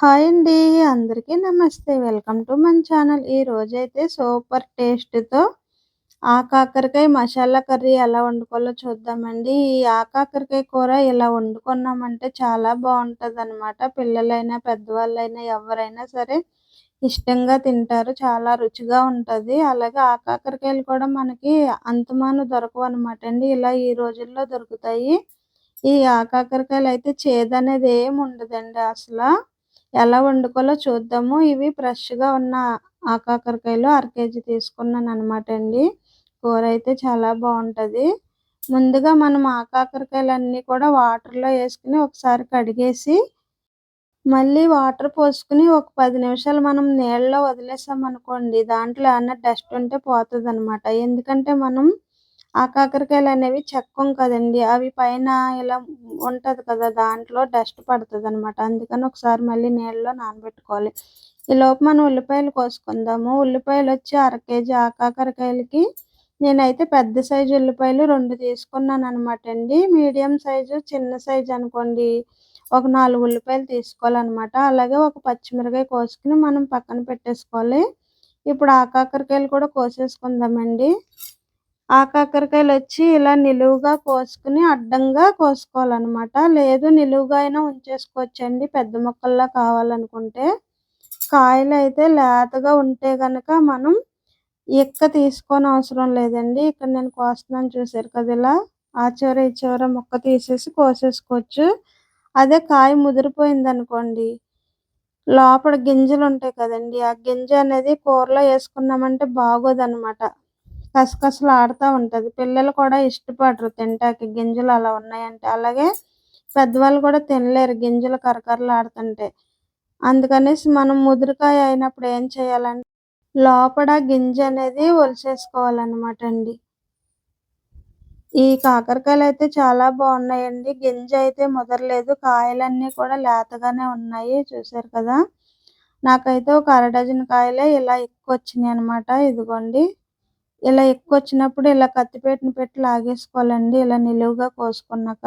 Hi అండి అందరికీ నమస్తే. వెల్కమ్ టు మన ఛానల్. ఈ రోజైతే సూపర్ టేస్ట్తో ఆకాకరకాయ మసాలా కర్రీ ఎలా వండుకోవాలో చూద్దామండి. ఈ ఆకాకరకాయ కూర ఇలా వండుకున్నామంటే చాలా బాగుంటుంది అనమాట పిల్లలైనా పెద్దవాళ్ళైనా ఎవరైనా సరే ఇష్టంగా తింటారు. చాలా రుచిగా ఉంటుంది. అలాగే ఆకాకరకాయలు కూడా మనకి అంతమాను దొరకవు అనమాట అండి. ఇలా ఈ రోజుల్లో దొరుకుతాయి. ఈ ఆకాకరకాయలు అయితే చేదనేది ఏమి ఉండదండి అసలు. ఎలా వండుకోవాలో చూద్దాము. ఇవి ఫ్రెష్గా ఉన్న ఆకాకరకాయలు అర కేజీ తీసుకున్నాను అనమాట అండి. కూర అయితే చాలా బాగుంటుంది. ముందుగా మనం ఆకాకరకాయలన్నీ కూడా వాటర్లో వేసుకుని ఒకసారి కడిగేసి మళ్ళీ వాటర్ పోసుకుని ఒక పది నిమిషాలు మనం నీళ్ళలో వదిలేసాం అనుకోండి దాంట్లో ఏమన్నా డస్ట్ ఉంటే పోతుంది అనమాట ఎందుకంటే మనం ఆ కాకరకాయలు అనేవి చెక్కం కదండి. అవి పైన ఇలా ఉంటుంది కదా దాంట్లో డస్ట్ పడుతుంది అనమాట అందుకని ఒకసారి మళ్ళీ నీళ్ళలో నానబెట్టుకోవాలి. ఈ లోపు మనం ఉల్లిపాయలు కోసుకుందాము. ఉల్లిపాయలు వచ్చి అర కేజీ ఆ కాకరకాయలకి నేనైతే పెద్ద సైజు ఉల్లిపాయలు రెండు తీసుకున్నాను అనమాట అండి. మీడియం సైజు చిన్న సైజు అనుకోండి ఒక నాలుగు ఉల్లిపాయలు తీసుకోవాలన్నమాట. అలాగే ఒక పచ్చిమిరకాయ కోసుకుని మనం పక్కన పెట్టేసుకోవాలి. ఇప్పుడు ఆ కాకరకాయలు కూడా కోసేసుకుందామండి. ఆ కాకరకాయలు వచ్చి ఇలా నిలువుగా కోసుకుని అడ్డంగా కోసుకోవాలన్నమాట. లేదు నిలువుగా అయినా ఉంచేసుకోవచ్చండి. పెద్ద మొక్కల్లా కావాలనుకుంటే. కాయలు అయితే లేతగా ఉంటే కనుక మనం ఎక్క తీసుకొని అవసరం లేదండి. ఇక్కడ నేను కోస్తున్నాను చూసారు కదా ఇలా. ఆ చివర ఈ చివర ముక్క తీసేసి కోసేసుకోవచ్చు. అదే కాయ ముదిరిపోయింది అనుకోండి లోపల గింజలు ఉంటాయి కదండి. ఆ గింజ అనేది కూరలో వేసుకున్నామంటే బాగోదన్నమాట. కసకసలు ఆడుతూ ఉంటుంది. పిల్లలు కూడా ఇష్టపడరు తింటాకి. గింజలు అలా ఉన్నాయంటే. అలాగే పెద్దవాళ్ళు కూడా తినలేరు. గింజలు కరకరలు ఆడుతుంటే అందుకనేసి మనం ముదురుకాయ అయినప్పుడు ఏం చేయాలంటే లోపల గింజ అనేది ఒలిసేసుకోవాలన్నమాట అండి. ఈ కాకరకాయలు అయితే చాలా బాగున్నాయండి. గింజ అయితే ముదరలేదు. కాయలన్నీ కూడా లేతగానే ఉన్నాయి. చూసారు కదా? నాకైతే ఒక అర డజన్ కాయలే ఇలా ఎక్కువ వచ్చినాయి అనమాట ఇదిగోండి. ఇలా ఎక్కువ వచ్చినప్పుడు ఇలా కత్తిపేటను పెట్టి లాగేసుకోవాలండి. ఇలా నిలువుగా కోసుకున్నాక.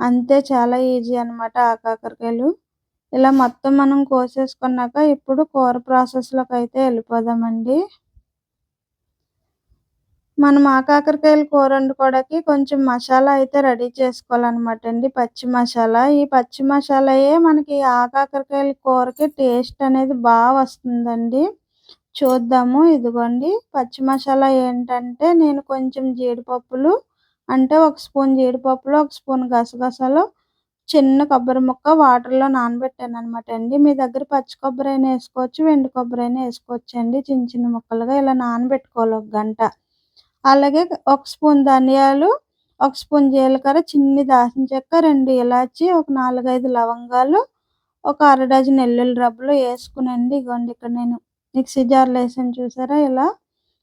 అంతే చాలా ఈజీ అనమాట ఆ కాకరకాయలు. ఇలా మొత్తం మనం కోసేసుకున్నాక ఇప్పుడు కూర ప్రాసెస్లోకి అయితే వెళ్ళిపోదామండి. మనం ఆ కాకరకాయలు కూర వండుకోవడానికి కొంచెం మసాలా అయితే రెడీ చేసుకోవాలన్నమాట అండి పచ్చి మసాలా. ఈ పచ్చి మసాలాయే మనకి ఆ కాకరకాయల కూరకి టేస్ట్ అనేది బాగా వస్తుందండి. చూద్దాము. ఇదిగోండి పచ్చి మసాలా ఏంటంటే నేను కొంచెం జీడిపప్పులు అంటే ఒక స్పూన్ జీడిపప్పులు ఒక స్పూన్ గసగసాలు చిన్న కొబ్బరి ముక్క వాటర్లో నానబెట్టాను అనమాట అండి. మీ దగ్గర పచ్చి కొబ్బరి అయినా వేసుకోవచ్చు వెండి కొబ్బరి అయినా వేసుకోవచ్చు అండి. చిన్న చిన్న ముక్కలుగా ఇలా నానబెట్టుకోవాలి ఒక గంట. అలాగే ఒక స్పూన్ ధనియాలు ఒక స్పూన్ జీలకర్ర చిన్ని దాచిన చెక్క రెండు ఇలాచి ఒక నాలుగైదు లవంగాలు ఒక అర డజన్ ఎల్లుల్లి రబ్బలు వేసుకునండి. ఇగోండి ఇక్కడ నేను మిక్సీ జార్లో వేసాను చూసారా ఇలా.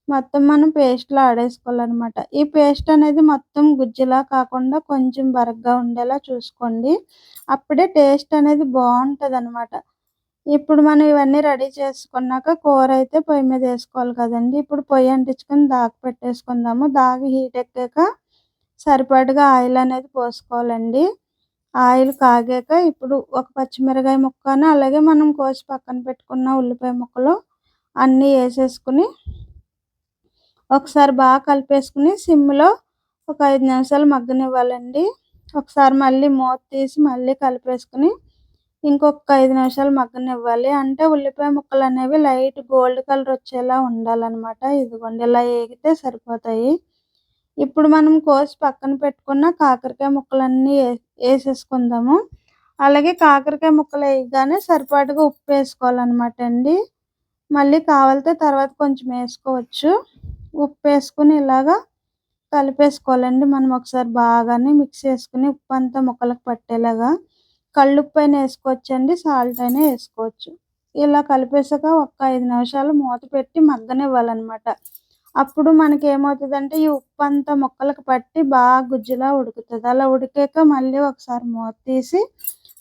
మొత్తం మనం పేస్ట్లో ఆడేసుకోవాలన్నమాట. ఈ పేస్ట్ అనేది మొత్తం గుజ్జులా కాకుండా కొంచెం బరగ్గా ఉండేలా చూసుకోండి. అప్పుడే టేస్ట్ అనేది బాగుంటుంది అనమాట ఇప్పుడు మనం ఇవన్నీ రెడీ చేసుకున్నాక కూర అయితే పొయ్యి మీద వేసుకోవాలి కదండి. ఇప్పుడు పొయ్యి అంటించుకొని దాగి పెట్టేసుకుందాము. దాగి హీట్ ఎక్కాక సరిపడగా ఆయిల్ అనేది పోసుకోవాలండి. ఆయిల్ కాగాక ఇప్పుడు ఒక పచ్చిమిరకాయ ముక్కను అలాగే మనం కోసి పక్కన పెట్టుకున్న ఉల్లిపాయ ముక్కలు అన్నీ వేసేసుకుని ఒకసారి బాగా కలిపేసుకుని సిమ్లో ఒక ఐదు నిమిషాలు మగ్గనివ్వాలండి. ఒకసారి మళ్ళీ మూత తీసి మళ్ళీ కలిపేసుకుని ఇంకొక ఐదు నిమిషాలు మగ్గనివ్వాలి. అంటే ఉల్లిపాయ ముక్కలు అనేవి లైట్ గోల్డ్ కలర్ వచ్చేలా ఉండాలన్నమాట. ఇదిగోండి ఇలా వేగితే సరిపోతాయి. ఇప్పుడు మనం కోసి పక్కన పెట్టుకున్న కాకరకాయ ముక్కలన్నీ వేసేసుకుందాము. అలాగే కాకరకాయ ముక్కలు వేయగానే సరిపాటుగా ఉప్పు వేసుకోవాలన్నమాట అండి. మళ్ళీ కావాలితే తర్వాత కొంచెం వేసుకోవచ్చు. ఉప్పు వేసుకుని ఇలాగా కలిపేసుకోవాలండి. మనం ఒకసారి బాగానే మిక్స్ చేసుకుని ఉప్పు అంతా ముక్కలకు పట్టేలాగా కళ్ళుప్పు అయినా వేసుకోవచ్చండి సాల్ట్ అయినా వేసుకోవచ్చు. ఇలా కలిపేసాక ఒక ఐదు నిమిషాలు మూత పెట్టి మగ్గనివ్వాలన్నమాట. అప్పుడు మనకి ఏమవుతుందంటే ఈ ఉప్పు అంతా ముక్కలకు పట్టి బాగా గుజ్జులా ఉడుకుతుంది. అలా ఉడికాక మళ్ళీ ఒకసారి మూత తీసి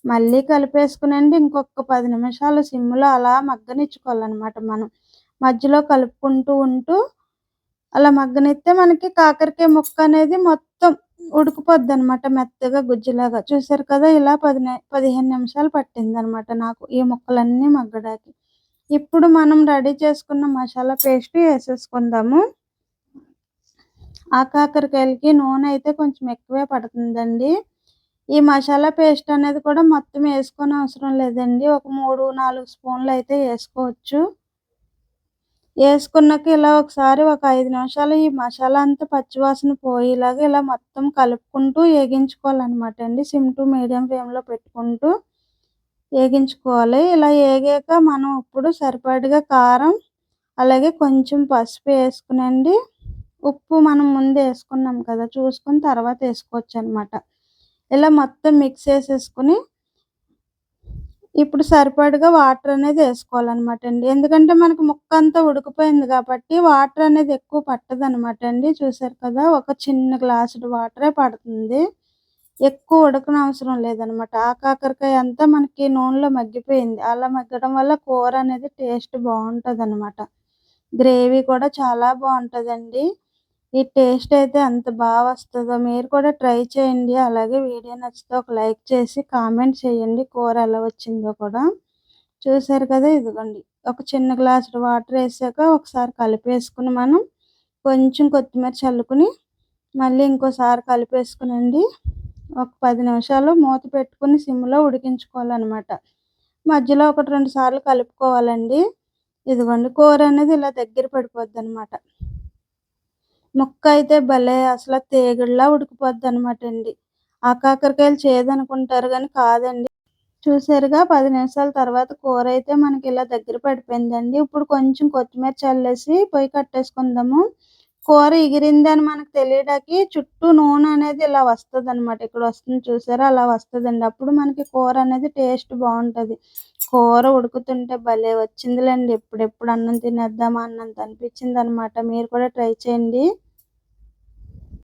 మళ్ళీ కలిపేసుకునండి ఇంకొక పది నిమిషాలు సిమ్లో అలా మగ్గనిచ్చుకోవాలన్నమాట మనం. మధ్యలో కలుపుకుంటూ ఉంటూ అలా మగ్గనిస్తే మనకి కాకరకాయ ముక్క అనేది మొత్తం ఉడికిపోద్ది అనమాట మెత్తగా గుజ్జులాగా. చూసారు కదా ఇలా పది పదిహేను నిమిషాలు పట్టింది అనమాట నాకు ఈ ముక్కలన్నీ మగ్గడానికి. ఇప్పుడు మనం రెడీ చేసుకున్న మసాలా పేస్ట్ వేసేసుకుందాము. ఆ కాకరకాయలకి నూనె అయితే కొంచెం ఎక్కువే పడుతుందండి. ఈ మసాలా పేస్ట్ అనేది కూడా మొత్తం వేసుకొని అవసరం లేదండి. ఒక మూడు నాలుగు స్పూన్లు అయితే వేసుకోవచ్చు. వేసుకున్నాక ఇలా ఒకసారి ఒక ఐదు నిమిషాలు ఈ మసాలా అంతా పచ్చివాసన పోయేలాగా ఇలా మొత్తం కలుపుకుంటూ వేగించుకోవాలన్నమాట అండి. సిమ్ టు మీడియం ఫ్లేమ్లో పెట్టుకుంటూ వేగించుకోవాలి. ఇలా వేగాక మనం ఇప్పుడు సరిపడిగా కారం అలాగే కొంచెం పసుపు వేసుకునండి. ఉప్పు మనం ముందు వేసుకున్నాం కదా చూసుకుని తర్వాత వేసుకోవచ్చు అనమాట ఇలా మొత్తం మిక్స్ చేసేసుకుని ఇప్పుడు సరిపడగా వాటర్ అనేది వేసుకోవాలన్నమాట అండి. ఎందుకంటే మనకు ముక్క అంతా ఉడికిపోయింది కాబట్టి వాటర్ అనేది ఎక్కువ పట్టదు అనమాట అండి. చూసారు కదా ఒక చిన్న గ్లాసుడు వాటరే పడుతుంది. ఎక్కువ ఉడకన అవసరం లేదనమాట ఆ కాకరకాయ అంతా మనకి నూనెలో మగ్గిపోయింది. అలా మగ్గడం వల్ల కూర అనేది టేస్ట్ బాగుంటుంది అనమాట గ్రేవీ కూడా చాలా బాగుంటుందండి. ఈ టేస్ట్ అయితే అంత బాగా వస్తుందో మీరు కూడా ట్రై చేయండి. అలాగే వీడియో నచ్చితే ఒక లైక్ చేసి కామెంట్ చేయండి. కూర ఎలా వచ్చిందో కూడా. చూసారు కదా ఇదిగోండి. ఒక చిన్న గ్లాసు వాటర్ వేసాక ఒకసారి కలిపేసుకుని మనం కొంచెం కొత్తిమీర చల్లుకుని మళ్ళీ ఇంకోసారి కలిపేసుకునండి. ఒక పది నిమిషాలు మూత పెట్టుకుని సిమ్లో ఉడికించుకోవాలన్నమాట. మధ్యలో ఒకటి రెండు సార్లు కలుపుకోవాలండి. ఇదిగోండి కూర అనేది ఇలా దగ్గర పడిపోద్ది అనమాట ముక్క అయితే భలే అసలు తీగడిలా ఉడికిపోద్ది అనమాట అండి ఆ కాకరకాయలు చేదనుకుంటారు కానీ కాదండి. చూసారుగా పది నిమిషాల తర్వాత కూర అయితే మనకి ఇలా దగ్గర పడిపోయిందండి. ఇప్పుడు కొంచెం కొత్తిమీర చల్లేసి పొయ్యి కట్టేసుకుందాము. కూర ఎగిరిందని మనకు తెలియడానికి చుట్టూ నూనె అనేది ఇలా వస్తుంది అనమాట ఇక్కడ వస్తుంది చూసారా? అలా వస్తుందండి. అప్పుడు మనకి కూర అనేది టేస్ట్ బాగుంటుంది. కూర ఉడుకుతుంటే భలే వచ్చిందిలేండి. ఎప్పుడెప్పుడు అన్నం తినేద్దామా అన్నంత అనిపించింది అనమాట మీరు కూడా ట్రై చేయండి.